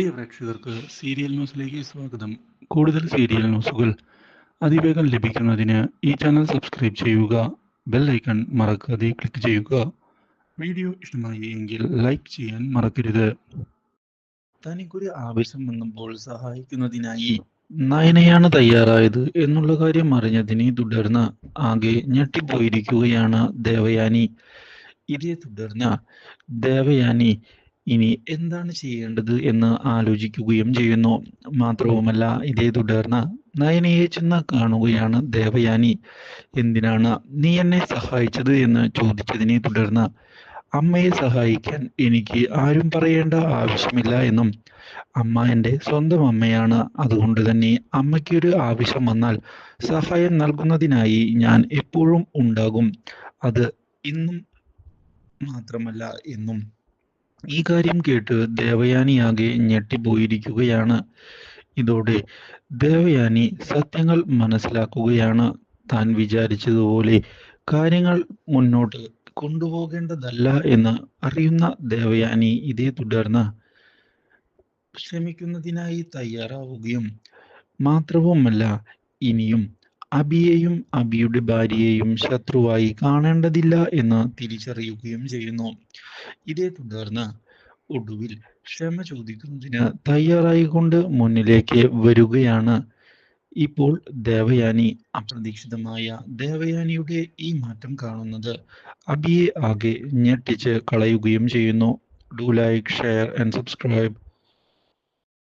പ്രിയ പ്രേക്ഷകർക്ക് സീരിയൽ ന്യൂസിലേക്ക് സ്വാഗതം. കൂടുതൽ സീരിയൽ ന്യൂസുകൾ അതിവേഗം ലഭിക്കുന്നതിന് ഈ ചാനൽ സബ്സ്ക്രൈബ് ചെയ്യുക ബെൽ ഐക്കൺ മറക്കാതെ ക്ലിക്ക് ചെയ്യുക. വീഡിയോ ഇഷ്ടമായി എങ്കിൽ ലൈക്ക് ചെയ്യാൻ മറക്കരുത്. തനിക്കൊരു ആവശ്യം വന്നപ്പോൾ സഹായിക്കുന്നതിനായി നയനയാണ് തയ്യാറായത് എന്നുള്ള കാര്യം അറിഞ്ഞതിനെ തുടർന്ന് ആകെ ഞെട്ടിപ്പോയിരിക്കുകയാണ് ദേവയാനി. ഇതേ തുടർന്ന് ദേവയാനി ഇനി എന്താണ് ചെയ്യേണ്ടത് എന്ന് ആലോചിക്കുകയും ചെയ്യുന്നു. മാത്രവുമല്ല ഇതേ തുടർന്ന് നയനയെ ചെന്ന് കാണുകയാണ് ദേവയാനി. എന്തിനാണ് നീ എന്നെ സഹായിച്ചത് എന്ന് ചോദിച്ചതിനെ തുടർന്ന് അമ്മയെ സഹായിക്കാൻ എനിക്ക് ആരും പറയേണ്ട ആവശ്യമില്ല എന്നും അമ്മ എന്റെ സ്വന്തം അമ്മയാണ്. അതുകൊണ്ട് തന്നെ അമ്മയ്ക്കൊരു ആവശ്യം വന്നാൽ സഹായം നൽകുന്നതിനായി ഞാൻ എപ്പോഴും ഉണ്ടാകും. അത് ഇന്നും മാത്രമല്ല എന്നും ഈ കാര്യം കേട്ട് ദേവയാനിയാകെ ഞെട്ടിപ്പോയിരിക്കുകയാണ്. ഇതോടെ ദേവയാനി സത്യങ്ങൾ മനസ്സിലാക്കുകയാണ്. താൻ വിചാരിച്ചതുപോലെ കാര്യങ്ങൾ മുന്നോട്ട് കൊണ്ടുപോകേണ്ടതല്ല എന്ന് അറിയുന്ന ദേവയാനി ഇതേ തുടർന്ന് ക്ഷമിക്കുന്നതിനായി തയ്യാറാവുകയും മാത്രവുമല്ല ഇനിയും അബിയെയും അബിയുടെ ഭാര്യയെയും ശത്രുവായി കാണേണ്ടതില്ല എന്ന് തിരിച്ചറിയുകയും ചെയ്യുന്നു. ഇതേ തുടർന്ന് ഒടുവിൽ ക്ഷമ ചോദിക്കുന്നതിന് തയ്യാറായിക്കൊണ്ട് മുന്നിലേക്ക് വരികയാണ്. ഇപ്പോൾ ദേവയാനി അപ്രതീക്ഷിതമായ ദേവയാനിയുടെ ഈ മാറ്റം കാണുന്നത് അബിയെ ആകെ ഞെട്ടിച്ച് കളയുകയും ചെയ്യുന്നു. Do like share and subscribe